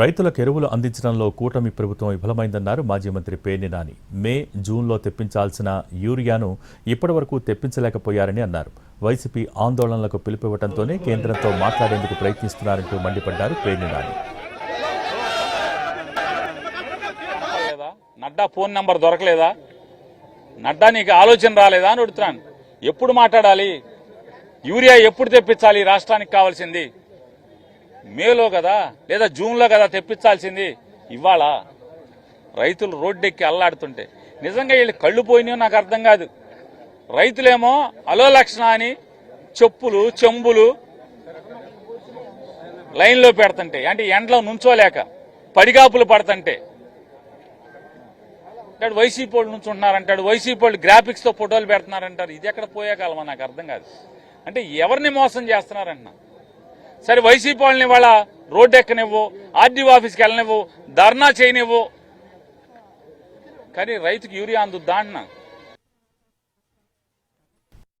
రైతులకు ఎరువులు అందించడంలో కూటమి ప్రభుత్వం విఫలమైందన్నారు మాజీ మంత్రి పేర్ని నాని. మే జూన్లో తెప్పించాల్సిన యూరియాను ఇప్పటివరకు తెప్పించలేకపోయారని అన్నారు. వైసీపీ ఆందోళనలకు పిలుపివ్వడంతోనే కేంద్రంతో మాట్లాడేందుకు ప్రయత్నిస్తున్నారంటూ మండిపడ్డారు పేర్ని నాని. నడ్డా ఫోన్ నంబర్ దొరకలేదా? నడ్డా నీకు ఆలోచన రాలేదా అని అడుగుతున్నాను. ఎప్పుడు మాట్లాడాలి? యూరియా ఎప్పుడు తెప్పించాలి? రాష్ట్రానికి కావాల్సింది? మేలో కదా లేదా జూన్లో కదా తెప్పించాల్సింది? ఇవాళ రైతులు రోడ్డెక్కి అల్లాడుతుంటే. నిజంగా వీళ్ళు కళ్ళు పోయినాయో నాకు అర్థం కాదు. రైతులేమో అలో లక్షణ అని చెప్పులు చెంబులు లైన్లో పెడుతుంటే అంటే ఎండలో నుంచోలేక పడిగాపులు పడుతుంటే. అంటాడు వైసీపీ వాళ్ళు నుంచుంటున్నారంటాడు వైసీపీ వాళ్ళు గ్రాఫిక్స్తో ఫోటోలు పెడుతున్నారంటారు. ఇది ఎక్కడ పోయే కాలమా నాకు అర్థం కాదు. అంటే ఎవరిని మోసం చేస్తున్నారంటున్నా? సరే వైసీపీ వాళ్ళని వాళ్ళ రోడ్డు ఎక్కనివ్వు ఆర్డీఓ ఆఫీస్కి వెళ్ళనివ్వు ధర్నా చేయనివ్వు. కానీ రైతుకి యూరియా అందుద్దా అంటున్నా?